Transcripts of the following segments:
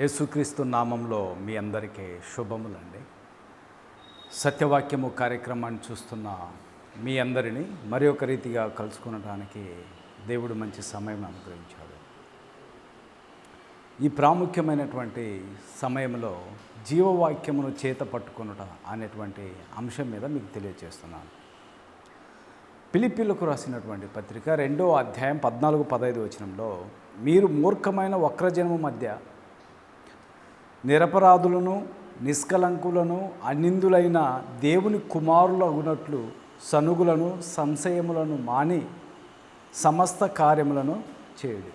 యేసుక్రీస్తు నామంలో మీ అందరికీ శుభములండి. సత్యవాక్యము కార్యక్రమాన్ని చూస్తున్న మీ అందరినీ మరి ఒక రీతిగా కలుసుకునడానికి దేవుడు మంచి సమయం అనుగ్రహించాడు. ఈ ప్రాముఖ్యమైనటువంటి సమయంలో జీవవాక్యమును చేత పట్టుకొనుట అనేటువంటి అంశం మీద మీకు తెలియజేస్తున్నాను పిలిపిలకు రాసినటువంటి పత్రిక రెండో అధ్యాయం పద్నాలుగు పదహైదు వచనంలో మీరు మూర్ఖమైన వక్రజనము మధ్య నిరపరాధులను నిష్కలంకులను అనిందులైన దేవుని కుమారులు అగునట్లు సనుగులను సంశయములను మాని సమస్త కార్యములను చేయడు.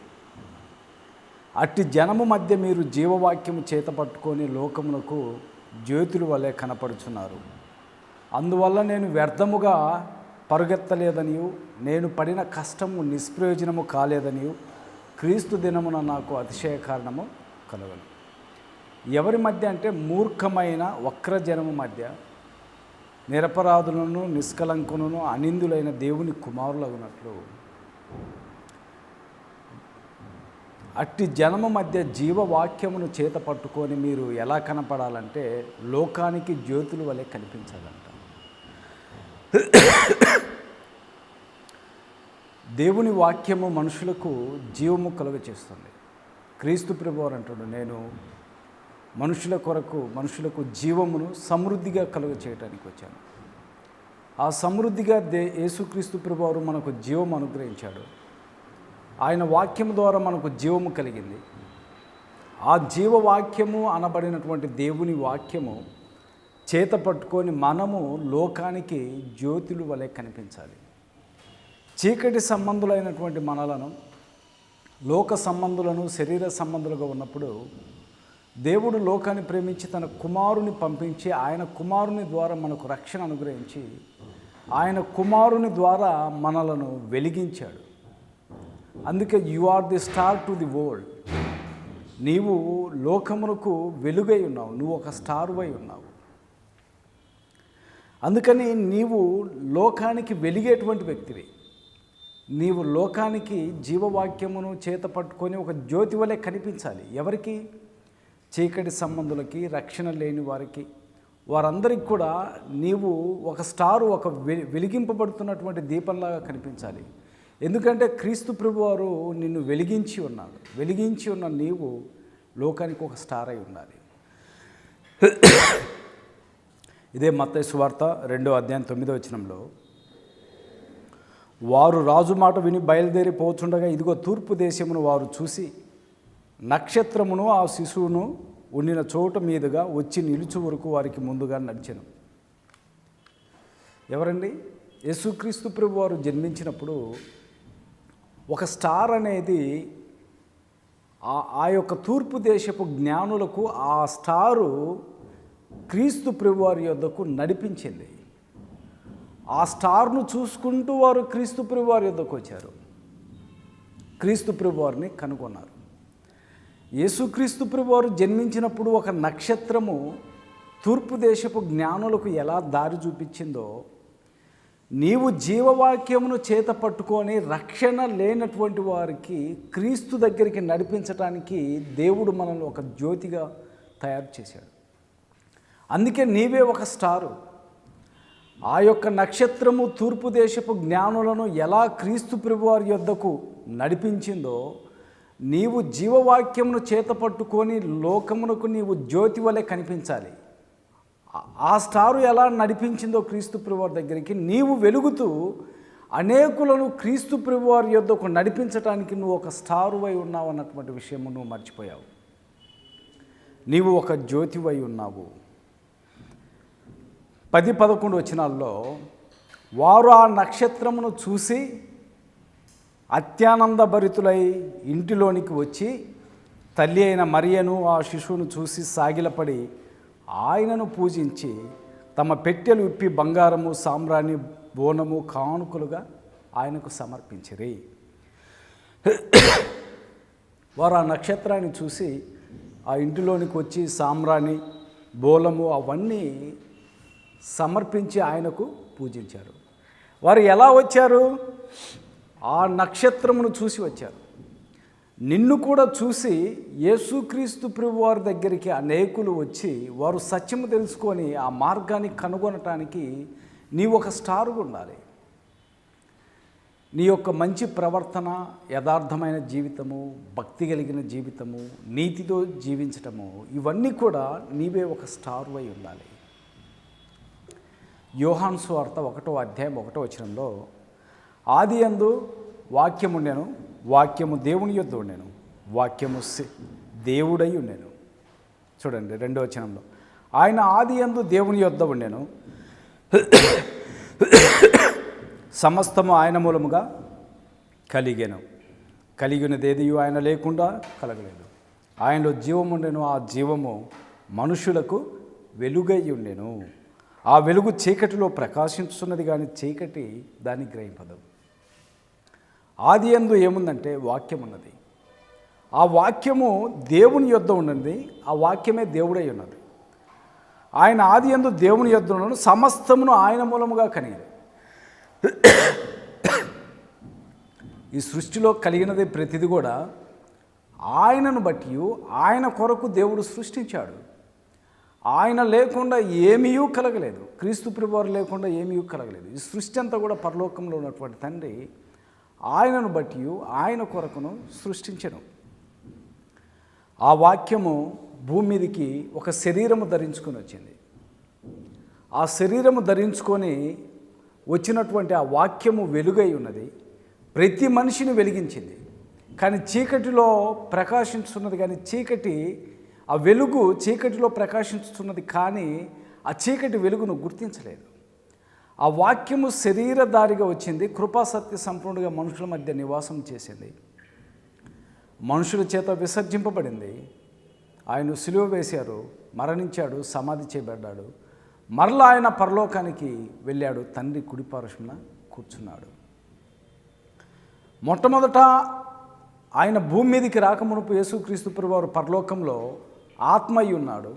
అట్టి జనము మధ్య మీరు జీవవాక్యము చేత పట్టుకొని లోకమునకు జ్యోతుల వలె కనపడుచున్నారు. అందువల్ల నేను వ్యర్థముగా పరుగెత్తలేదనియు నేను పడిన కష్టము నిష్ప్రయోజనము కాలేదనియు క్రీస్తు దినమున నాకు అతిశయ కారణము కలగను. ఎవరి మధ్య అంటే మూర్ఖమైన వక్రజనము మధ్య నిరపరాధులను నిష్కలంకులను అనిందులైన దేవుని కుమారులగునట్లు. అట్టి జనము మధ్య జీవవాక్యమును చేత పట్టుకొని మీరు ఎలా కనపడాలంటే లోకానికి జ్యోతుల వలె కనిపించాలంట దేవుని వాక్యము మనుషులకు జీవము కలుగ చేస్తుంది క్రీస్తు ప్రభువారు అంటాడు నేను మనుషుల కొరకు మనుషులకు జీవమును సమృద్ధిగా కలుగ చేయడానికి వచ్చాను. ఆ సమృద్ధిగా దే యేసుక్రీస్తు ప్రభువారు మనకు జీవం అనుగ్రహించాడు. ఆయన వాక్యం ద్వారా మనకు జీవము కలిగింది. ఆ జీవవాక్యము అనబడినటువంటి దేవుని వాక్యము చేత పట్టుకొని మనము లోకానికి జ్యోతులు వలె కనిపించాలి. చీకటి సంబంధులైనటువంటి మనలను లోక సంబంధులను శరీర సంబంధులుగా ఉన్నప్పుడు దేవుడు లోకాన్ని ప్రేమించి తన కుమారుని పంపించి ఆయన కుమారుని ద్వారా మనకు రక్షణ అనుగ్రహించి ఆయన కుమారుని ద్వారా మనలను వెలిగించాడు. అందుకే you are the star to the world నీవు లోకమునకు వెలుగై ఉన్నావు. నువ్వు ఒక స్టార్వై ఉన్నావు. అందుకని నీవు లోకానికి వెలిగేటువంటి వ్యక్తివి. నీవు లోకానికి జీవవాక్యమును చేత పట్టుకొని ఒక జ్యోతి వలె కనిపించాలి. ఎవరికి? చీకటి సంబంధులకి రక్షణ లేని వారికి. వారందరికి కూడా నీవు ఒక స్టారు ఒక వెలిగింపబడుతున్నటువంటి దీపంలాగా కనిపించాలి. ఎందుకంటే క్రీస్తు ప్రభువారు నిన్ను వెలిగించి ఉన్నాడు వెలిగించి ఉన్న నీవు లోకానికి ఒక స్టార్ అయి ఉండాలి. ఇదే మత్తయి సువార్త రెండో అధ్యాయం తొమ్మిదో వచనంలో. వారు రాజు మాట విని బయలుదేరి పోచుండగా ఇదిగో తూర్పు దేశమును వారు చూసి నక్షత్రమును ఆ శిశువును ఉండిన చోట మీదుగా వచ్చి నిలుచు వరకు వారికి ముందుగా నడిచాను. ఎవరండి? యేసుక్రీస్తు ప్రభు వారు జన్మించినప్పుడు ఒక స్టార్ అనేది ఆ ఆ యొక్క తూర్పు దేశపు జ్ఞానులకు ఆ స్టారు క్రీస్తు ప్రభువారి యొద్దకు నడిపించింది. ఆ స్టార్ను చూసుకుంటూ వారు క్రీస్తు ప్రభువారి యొద్దకు వచ్చారు. క్రీస్తు ప్రభువారిని కనుగొన్నారు. యేసుక్రీస్తు ప్రభువారు జన్మించినప్పుడు ఒక నక్షత్రము తూర్పు దేశపు జ్ఞానులకు ఎలా దారి చూపించిందో నీవు జీవవాక్యమును చేత పట్టుకొని రక్షణ లేనటువంటి వారికి క్రీస్తు దగ్గరికి నడిపించటానికి దేవుడు మనల్ని ఒక జ్యోతిగా తయారు చేశాడు. అందుకే నీవే ఒక స్టారు. ఆ యొక్క నక్షత్రము తూర్పు దేశపు జ్ఞానులను ఎలా క్రీస్తు ప్రభువారి యొద్దకు నడిపించిందో నీవు జీవవాక్యమును చేతపట్టుకొని లోకమునకు నీవు జ్యోతి వలె కనిపించాలి. ఆ- స్టారు ఎలా నడిపించిందో క్రీస్తు ప్రభువారి దగ్గరికి నీవు వెలుగుతూ అనేకులను క్రీస్తు ప్రభువారి యొద్దకు నడిపించటానికి నువ్వు ఒక స్టారువై ఉన్నావు అన్నటువంటి విషయము నువ్వు మర్చిపోయావు. నీవు ఒక జ్యోతివై ఉన్నావు. పది పదకొండు వచనాల్లో వారు ఆ నక్షత్రమును చూసి అత్యానంద భరితులై ఇంటిలోనికి వచ్చి తల్లి అయిన మరియను ఆ శిశువును చూసి సాగిలపడి ఆయనను పూజించి తమ పెట్టెలు విప్పి బంగారము సామ్రాణి బోనము కానుకలుగా ఆయనకు సమర్పించిరి. వారు ఆ నక్షత్రాన్ని చూసి ఆ ఇంటిలోనికి వచ్చి సామ్రాణి బోలము అవన్నీ సమర్పించి ఆయనకు పూజించారు. వారు ఎలా వచ్చారు? ఆ నక్షత్రమును చూసి వచ్చారు. నిన్ను కూడా చూసి యేసుక్రీస్తు ప్రభు వారి దగ్గరికి అనేకులు వచ్చి వారు సత్యము తెలుసుకొని ఆ మార్గాన్ని కనుగొనటానికి నీ ఒక స్టార్గా ఉండాలి. నీ యొక్క మంచి ప్రవర్తన యథార్థమైన జీవితము భక్తి కలిగిన జీవితము నీతితో జీవించటము ఇవన్నీ కూడా నీవే ఒక స్టార్ అయి ఉండాలి. యోహాన్ వార్త ఒకటో అధ్యాయం ఒకటో వచనంలో ఆది అందు వాక్యము ఉండెను వాక్యము దేవుని యొద్ ఉండెను వాక్యము సి- దేవుడై ఉండెను. చూడండి రెండో వచనంలో. ఆయన ఆది అందు దేవుని యొద్ద ఉండెను. సమస్తము ఆయన మూలముగా కలిగెను. కలిగినదేది ఆయన లేకుండా కలగలేదు. ఆయనలో జీవం ఉండెను ఆ జీవము మనుషులకు వెలుగై ఉండెను. ఆ వెలుగు చీకటిలో ప్రకాశించున్నది కానీ చీకటి దాన్ని గ్రహింపదు. ఆది ఎందు ఏముందంటే వాక్యం ఉన్నది ఆ వాక్యము దేవుని యొద్ద ఉన్నది ఆ వాక్యమే దేవుడై ఉన్నది. ఆయన ఆది ఎందు దేవుని యొద్ద ఉన్నను సమస్తమును ఆయన మూలముగా కలిగింది ఈ సృష్టిలో కలిగినది ప్రతిది కూడా ఆయనను బట్టి ఆయన కొరకు దేవుడు సృష్టించాడు. ఆయన లేకుండా ఏమీ కలగలేదు. క్రీస్తు ప్రభువారు లేకుండా ఏమీ కలగలేదు. ఈ సృష్టి అంతా కూడా పరలోకంలో ఉన్నటువంటి తండ్రి ఆయనను బట్టి ఆయన కొరకును సృష్టించను. ఆ వాక్యము భూమి మీదకి ఒక శరీరము ధరించుకొని వచ్చింది. ఆ శరీరము ధరించుకొని వచ్చినటువంటి ఆ వాక్యము వెలుగై ఉన్నది. ప్రతి మనిషిని వెలిగించింది. కానీ చీకటిలో ప్రకాశించుతున్నది కానీ చీకటి ఆ వెలుగు చీకటిలో ప్రకాశించుతున్నది కానీ ఆ చీకటి వెలుగును గుర్తించలేదు. ఆ వాక్యము శరీరధారిగా వచ్చింది కృపాసత్య సంపూర్ణగా సంపూర్ణంగా మనుషుల మధ్య నివాసం చేసింది. మనుషుల చేత విసర్జింపబడింది. ఆయన సిలువ వేశారు మరణించాడు సమాధి చేయబడ్డాడు. మరలా ఆయన పరలోకానికి వెళ్ళాడు తండ్రి కుడిపారుషున కూర్చున్నాడు. మొట్టమొదట ఆయన భూమి మీదకి రాకమునుపు యేసుక్రీస్తు ప్రభువారు పరలోకంలో ఆత్మ అయి ఉన్నాడు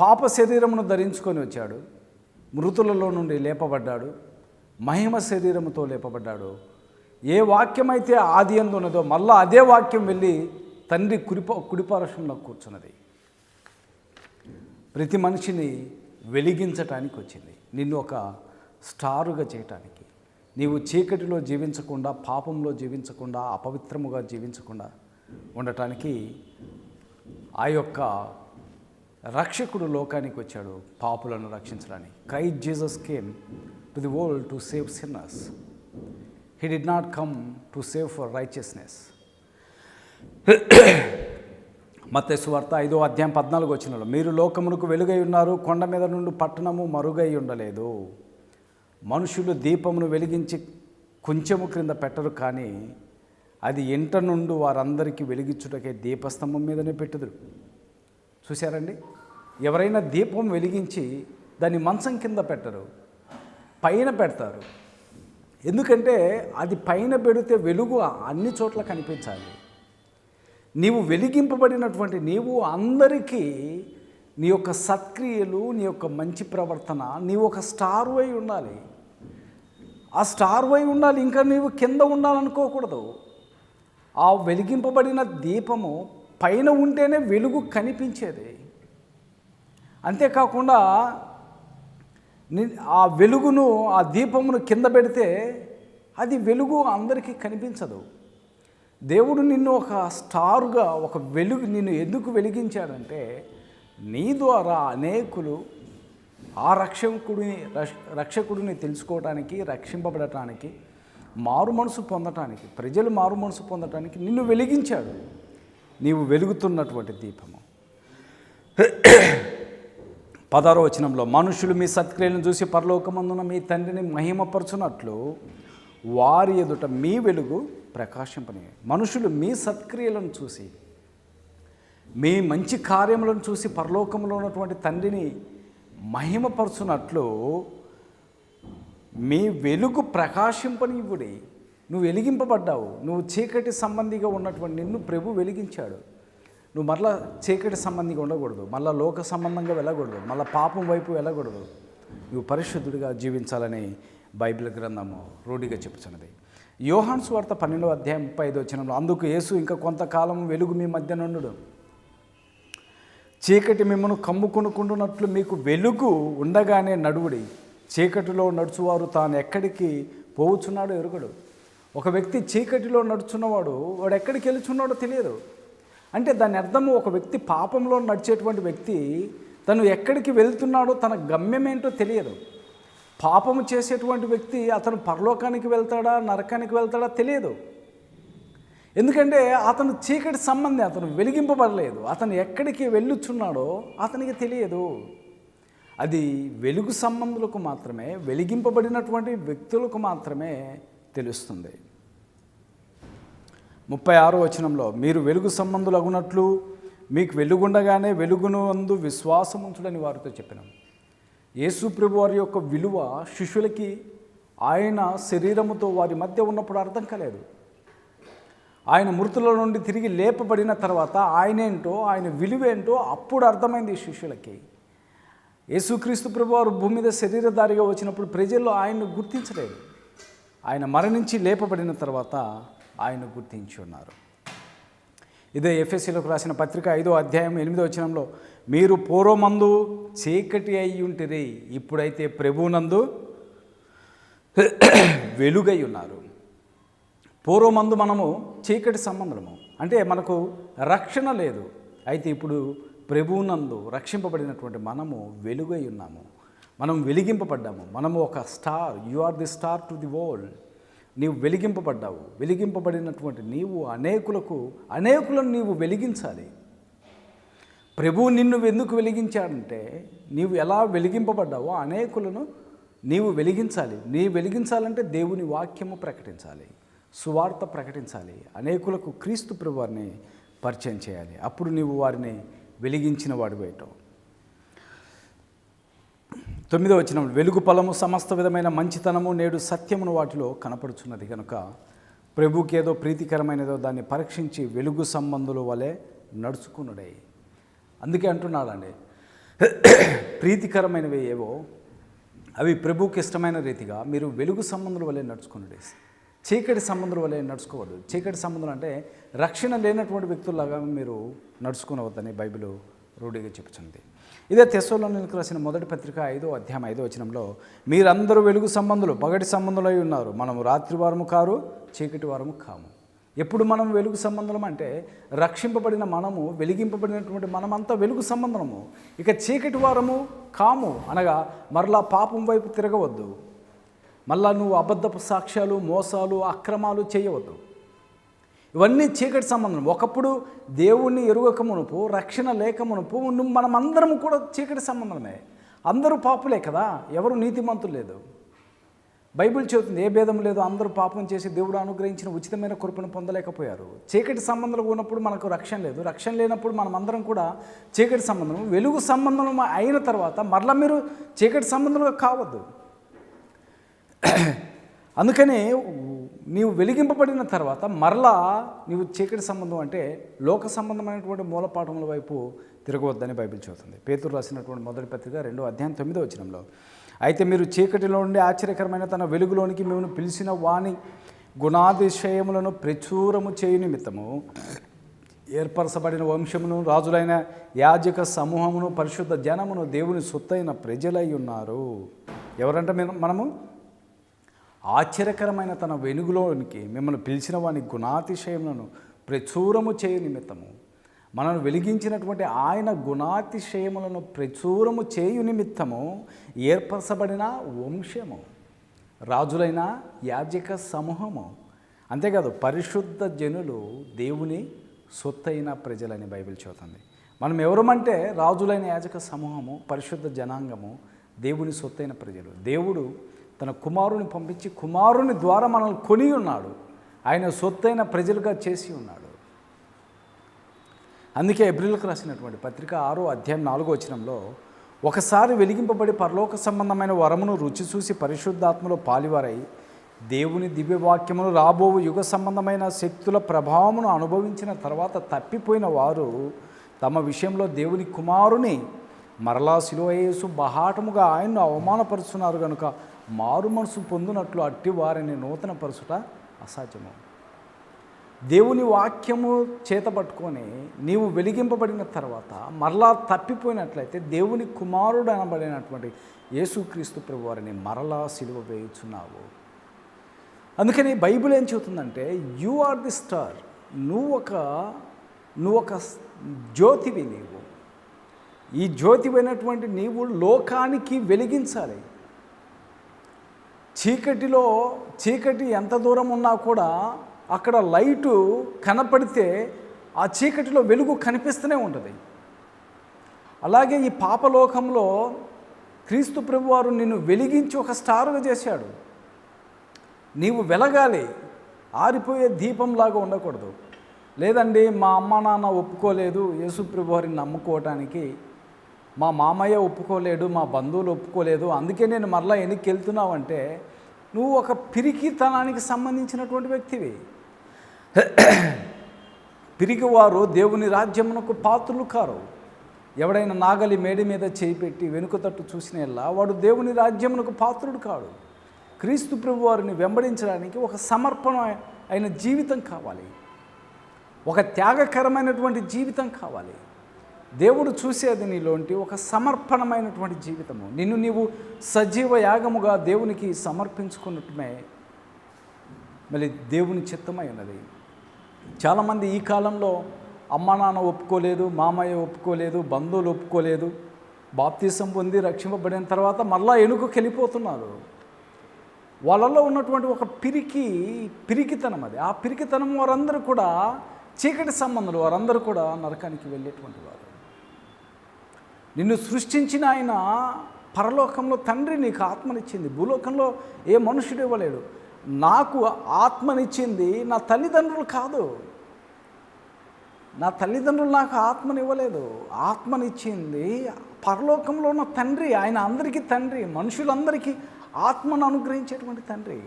పాప శరీరమును ధరించుకొని వచ్చాడు. మృతులలో నుండి లేపబడ్డాడు. మహిమ శరీరముతో లేపబడ్డాడు. ఏ వాక్యమైతే ఆది ఎందు ఉన్నదో మళ్ళా అదే వాక్యం వెళ్ళి తండ్రి కుడిప కుడిపారశంలో కూర్చున్నది. ప్రతి మనిషిని వెలిగించటానికి వచ్చింది నిన్ను ఒక స్టారుగా చేయటానికి. నీవు చీకటిలో జీవించకుండా పాపంలో జీవించకుండా అపవిత్రముగా జీవించకుండా ఉండటానికి ఆ యొక్క రక్షకుడు లోకానికి వచ్చాడు పాపులను రక్షించడానికి. Christ Jesus came to the world to save sinners he did not come to save for righteousness మత్స్సు వార్త ఐదో అధ్యాయం పద్నాలుగు వచ్చినలో మీరు లోకమునకు వెలుగై ఉన్నారు కొండ మీద నుండి పట్టణము మరుగై ఉండలేదు. మనుషులు దీపమును వెలిగించి కొంచెము క్రింద పెట్టరు కానీ అది ఎంట నుండి వారందరికీ వెలిగించుటకే దీపస్తంభం మీదనే పెట్టుదురు. చూశారండి? ఎవరైనా దీపం వెలిగించి దాన్ని మంచం కింద పెట్టరు పైన పెడతారు. ఎందుకంటే అది పైన పెడితే వెలుగు అన్ని చోట్ల కనిపించాలి. నీవు వెలిగింపబడినటువంటి నీవు అందరికీ నీ యొక్క సత్క్రియలు నీ యొక్క మంచి ప్రవర్తన నీవు ఒక స్టార్ అయి ఉండాలి. ఆ స్టార్ వై ఉండాలి ఇంకా నీవు కింద ఉండాలనుకోకూడదు. ఆ వెలిగింపబడిన దీపము పైన ఉంటేనే వెలుగు కనిపించేది. అంతేకాకుండా ఆ వెలుగును ఆ దీపమును కింద పెడితే అది వెలుగు అందరికీ కనిపించదు. దేవుడు నిన్ను ఒక స్టారుగా ఒక వెలుగు నిన్ను ఎందుకు వెలిగించాడంటే నీ ద్వారా అనేకులు ఆ రక్షకుడిని రక్షకుడిని తెలుసుకోవడానికి రక్షింపబడటానికి మారు మనసు పొందటానికి ప్రజలు మారు మనసు పొందటానికి నిన్ను వెలిగించాడు. నీవు వెలుగుతున్నటువంటి దీపము. పదారో వచనంలో మనుషులు మీ సత్క్రియలను చూసి పరలోకమందున మీ తండ్రిని మహిమపరచునట్లు వారి ఎదుట మీ వెలుగు ప్రకాశింపని మనుషులు మీ సత్క్రియలను చూసి మీ మంచి కార్యములను చూసి పరలోకంలో ఉన్నటువంటి తండ్రిని మహిమపరచునట్లు మీ వెలుగు ప్రకాశింపనివ్వుడి నువ్వు వెలిగింపబడ్డావు. నువ్వు చీకటి సంబంధిగా ఉన్నటువంటి నిన్ను ప్రభు వెలిగించాడు. నువ్వు మళ్ళా చీకటి సంబంధిగా ఉండకూడదు. మళ్ళా లోక సంబంధంగా వెళ్ళకూడదు. మళ్ళీ పాపం వైపు వెళ్ళకూడదు. నువ్వు పరిశుద్ధుడిగా జీవించాలని బైబిల్ గ్రంథము రూఢిగా చెప్తున్నది యోహాన్ స్వార్త పన్నెండవ అధ్యాయం ముప్పై ఐదు వచ్చినంలో అందుకు యేసు ఇంకా కొంతకాలం వెలుగు మీ మధ్య నుండు చీకటి మిమ్మను కమ్ముకొనుకుంటున్నట్లు మీకు వెలుగు ఉండగానే నడువుడి. చీకటిలో నడుచువారు తాను ఎక్కడికి పోవుచున్నాడో ఎరుగడు. ఒక వ్యక్తి చీకటిలో నడుచున్నవాడు వాడు ఎక్కడికి వెళ్తున్నాడో తెలియదు. అంటే దాని అర్థము ఒక వ్యక్తి పాపంలో నడిచేటువంటి వ్యక్తి తను ఎక్కడికి వెళ్తున్నాడో తన గమ్యం ఏంటో తెలియదు. పాపము చేసేటువంటి వ్యక్తి అతను పరలోకానికి వెళ్తాడా నరకానికి వెళ్తాడా తెలియదు. ఎందుకంటే అతను చీకటి సంబంధి అతను వెలిగింపబడలేదు. అతను ఎక్కడికి వెళ్ళుచున్నాడో అతనికి తెలియదు. అది వెలుగు సంబంధులకు మాత్రమే వెలిగింపబడినటువంటి వ్యక్తులకు మాత్రమే తెలుస్తుంది. ముప్పై ఆరో వచనంలో మీరు వెలుగు సంబంధులగునట్లు మీకు వెలుగుండగానే వెలుగును అందు విశ్వాసముంచుడని వారితో చెప్పినాం. యేసు ప్రభు వారి యొక్క విలువ శిష్యులకి ఆయన శరీరముతో వారి మధ్య ఉన్నప్పుడు అర్థం కాలేదు. ఆయన మృతుల నుండి తిరిగి లేపబడిన తర్వాత ఆయనేంటో ఆయన విలువేంటో అప్పుడు అర్థమైంది శిష్యులకి. యేసుక్రీస్తు ప్రభు వారు భూమి మీద శరీరధారిగా వచ్చినప్పుడు ప్రజల్లో ఆయన్ను గుర్తించలేదు. ఆయన మరణించి లేపబడిన తర్వాత ఆయన గుర్తించి ఉన్నారు ఇదే ఎఫ్ఎస్సీలోకి రాసిన పత్రిక ఐదో అధ్యాయం ఎనిమిదో వచనంలో మీరు పూర్వమందు చీకటి అయి ఉంటిరి ఇప్పుడైతే ప్రభునందు వెలుగై ఉన్నారు. పూర్వమందు మనము చీకటి సంబంధము అంటే మనకు రక్షణ లేదు. అయితే ఇప్పుడు ప్రభువునందు రక్షింపబడినటువంటి మనము వెలుగై ఉన్నాము. మనం వెలిగింపబడ్డాము. మనము ఒక star you are the star to the world నీవు వెలిగింపబడ్డావు. వెలిగింపబడినటువంటి నీవు అనేకులకు అనేకులను నీవు వెలిగించాలి. ప్రభువు నిన్ను ఎందుకు వెలిగించాడంటే నీవు ఎలా వెలిగింపబడ్డావో అనేకులను నీవు వెలిగించాలి. నీ వెలిగించాలంటే దేవుని వాక్యము ప్రకటించాలి. సువార్త ప్రకటించాలి. అనేకులకు క్రీస్తు ప్రభువారిని పరిచయం చేయాలి. అప్పుడు నీవు వారిని వెలిగించిన వాడు వేయటం తొమ్మిదో వచ్చిన వెలుగు ఫలము సమస్త విధమైన మంచితనము నేడు సత్యమును వాటిలో కనపడుచున్నది కనుక ప్రభుకి ఏదో ప్రీతికరమైనదో దాన్ని పరీక్షించి వెలుగు సంబంధుల వలె నడుచుకున్నాడే అందుకే అంటున్నాడండి ప్రీతికరమైనవి ఏవో అవి ప్రభుకి ఇష్టమైన రీతిగా మీరు వెలుగు సంబంధుల వలె నడుచుకున్నాడే చీకటి సంబంధుల వలె నడుచుకోవద్దు. చీకటి సంబంధులు అంటే రక్షణ లేనటువంటి వ్యక్తుల్లాగా మీరు నడుచుకునవద్దని బైబిల్ రూఢిగా చెప్పుచుంది ఇదే తెస్సోలోనికి రాసిన మొదటి పత్రిక ఐదో అధ్యాయం ఐదో వచనంలో మీరందరూ వెలుగు సంబంధులు పగటి సంబంధులై ఉన్నారు. మనము రాత్రి వారము కారు చీకటి వారము కాము. ఎప్పుడు మనం వెలుగు సంబంధం అంటే రక్షింపబడిన మనము వెలిగింపబడినటువంటి మనమంతా వెలుగు సంబంధము ఇక చీకటి వారము కాము అనగా మరలా పాపం వైపు తిరగవద్దు. మళ్ళా నువ్వు అబద్ధపు సాక్ష్యాలు మోసాలు అక్రమాలు చేయవద్దు. ఇవన్నీ చీకటి సంబంధం. ఒకప్పుడు దేవుణ్ణి ఎరుగక మునుపు రక్షణ లేక మునుపు నువ్వు మనమందరం కూడా చీకటి సంబంధమే. అందరూ పాపులే కదా ఎవరు నీతిమంతులు లేదు. బైబిల్ చెబుతుంది ఏ భేదం లేదు అందరూ పాపం చేసి దేవుడు అనుగ్రహించిన ఉచితమైన కృపను పొందలేకపోయారు. చీకటి సంబంధాలు ఉన్నప్పుడు మనకు రక్షణ లేదు. రక్షణ లేనప్పుడు మనం అందరం కూడా చీకటి సంబంధం. వెలుగు సంబంధం అయిన తర్వాత మరలా మీరు చీకటి సంబంధంలో కావద్దు. అందుకనే నీవు వెలిగింపబడిన తర్వాత మరలా నీవు చీకటి సంబంధం అంటే లోక సంబంధమైనటువంటి మూలపాఠముల వైపు తిరగవద్దని బైబిల్ చెబుతుంది. పేతురు రాసినటువంటి మొదటి పత్రిక రెండో అధ్యాయం తొమ్మిదో వచనంలో అయితే మీరు చీకటిలో నుండి ఆశ్చర్యకరమైన తన వెలుగులోనికి మేము పిలిచిన వాణి గుణాతిశయములను ప్రచురము చేయు నిమిత్తము. ఏర్పరచబడిన వంశమును రాజులైన యాజక సమూహమును పరిశుద్ధ జనమును దేవుని సొత్తైన ప్రజలై ఉన్నారు. ఎవరంటే మేము- మనము? ఆశ్చర్యకరమైన తన వెలుగులోనికి మిమ్మల్ని పిలిచిన వాని గుణాతిశయములను ప్రచురము చేయ నిమిత్తము. మనను వెలిగించినటువంటి ఆయన గుణాతిశయములను ప్రచురము చేయు నిమిత్తము ఏర్పరచబడిన వంశము. రాజులైన యాజక సమూహము. అంతేకాదు పరిశుద్ధ జనులు దేవుని సొత్తైన ప్రజలని బైబిల్ చెబుతుంది. మనం ఎవరమంటే రాజులైన యాజక సమూహము పరిశుద్ధ జనాంగము దేవుని సొత్తైన ప్రజలు. దేవుడు తన కుమారుని పంపించి కుమారుని ద్వారా మనల్ని కొని ఉన్నాడు. ఆయన సొత్తైన ప్రజలుగా చేసి ఉన్నాడు. అందుకే ఏప్రిల్కి రాసినటువంటి పత్రిక ఆరో అధ్యాయం నాలుగో వచనంలో ఒకసారి వెలిగింపబడి పరలోక సంబంధమైన వరమును రుచి చూసి పరిశుద్ధాత్మలో పాలివారై దేవుని దివ్యవాక్యమును రాబోవు యుగ సంబంధమైన శక్తుల ప్రభావమును అనుభవించిన తర్వాత తప్పిపోయిన వారు తమ విషయంలో దేవుని కుమారుని మరలా సిలువయేసు బహాటముగా ఆయన్ను అవమానపరుచున్నారు కనుక మారు మనసు పొందినట్లు అట్టి వారిని నూతన పరుచుట అసాధ్యము. దేవుని వాక్యము చేతపట్టుకొని నీవు వెలిగింపబడిన తర్వాత మరలా తప్పిపోయినట్లయితే దేవుని కుమారుడు అనబడినటువంటి యేసుక్రీస్తు ప్రభు వారిని మరలా సిలువ వేయుచున్నావు. అందుకని బైబిల్ ఏం చెబుతుందంటే యు ఆర్ ది స్టార్. నువ్వు ఒక నువ్వు ఒక జ్యోతివి నీవు. ఈ జ్యోతివైనటువంటి నీవు లోకానికి వెలిగించాలి. చీకటిలో చీకటి ఎంత దూరం ఉన్నా కూడా అక్కడ లైటు కనపడితే ఆ చీకటిలో వెలుగు కనిపిస్తూనే ఉంటుంది. అలాగే ఈ పాపలోకంలో క్రీస్తు ప్రభువారు నిన్ను వెలిగించి ఒక స్టార్గా చేశాడు. నీవు వెలగాలి ఆరిపోయే దీపంలాగా ఉండకూడదు. లేదండి మా అమ్మ నాన్న ఒప్పుకోలేదు యేసుప్రభు వారిని నమ్ముకోవటానికి మా మామయ్య ఒప్పుకోలేడు మా బంధువులు ఒప్పుకోలేదు అందుకే నేను మరలా వెనక్కి వెళ్తున్నావంటే నువ్వు ఒక పిరికితనానికి సంబంధించినటువంటి వ్యక్తివి. పిరికివారు దేవుని రాజ్యమునకు పాత్రులు కారు. ఎవడైనా నాగలి మేడి మీద చేయి పెట్టి వెనుక తట్టు చూసినల్లా వాడు దేవుని రాజ్యమునకు పాత్రుడు కాడు. క్రీస్తు ప్రభు వారిని వెంబడించడానికి ఒక సమర్పణ అయిన జీవితం కావాలి. ఒక త్యాగకరమైనటువంటి జీవితం కావాలి. దేవుడు చూసేది నీలోంటి ఒక సమర్పణమైనటువంటి జీవితము. నిన్ను నీవు సజీవ యాగముగా దేవునికి సమర్పించుకున్నట్టుమే మళ్ళీ దేవుని చిత్తమై ఉన్నది. చాలామంది ఈ కాలంలో అమ్మ నాన్న ఒప్పుకోలేదు మామయ్య ఒప్పుకోలేదు బంధువులు ఒప్పుకోలేదు బాప్తీసం పొంది రక్షింపబడిన తర్వాత మళ్ళా ఎనుకకి వెళ్ళిపోతున్నారు. వాళ్ళలో ఉన్నటువంటి ఒక పిరికి పిరికితనం అది. ఆ పిరికితనం వారందరూ కూడా చీకటి సంబంధులు వారందరూ కూడా నరకానికి వెళ్ళేటువంటి వారు. నిన్ను సృష్టించిన ఆయన పరలోకంలో తండ్రి నీకు ఆత్మనిచ్చింది. భూలోకంలో ఏ మనుషుడు ఇవ్వలేడు. నాకు ఆత్మనిచ్చింది నా తల్లిదండ్రులు కాదు. నా తల్లిదండ్రులు నాకు ఆత్మనివ్వలేదు ఆత్మనిచ్చింది పరలోకంలో ఉన్న తండ్రి ఆయన అందరికీ తండ్రి మనుషులందరికీ ఆత్మను అనుగ్రహించేటువంటి తండ్రి.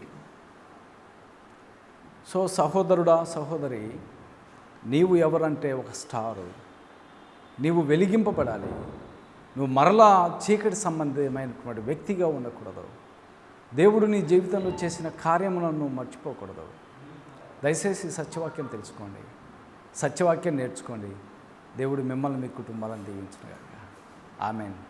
సో సహోదరుడా సహోదరి నీవు ఎవరంటే ఒక స్టారు. నీవు వెలిగింపబడాలి. నువ్వు మరలా చీకటి సంబంధమైనటువంటి వ్యక్తిగా ఉండకూడదు. దేవుడు నీ జీవితంలో చేసిన కార్యములను నువ్వు మర్చిపోకూడదు. దయచేసి సత్యవాక్యం తెలుసుకోండి. సత్యవాక్యం నేర్చుకోండి. దేవుడు మిమ్మల్ని మీ కుటుంబాలను దీవించిన ఆమెను.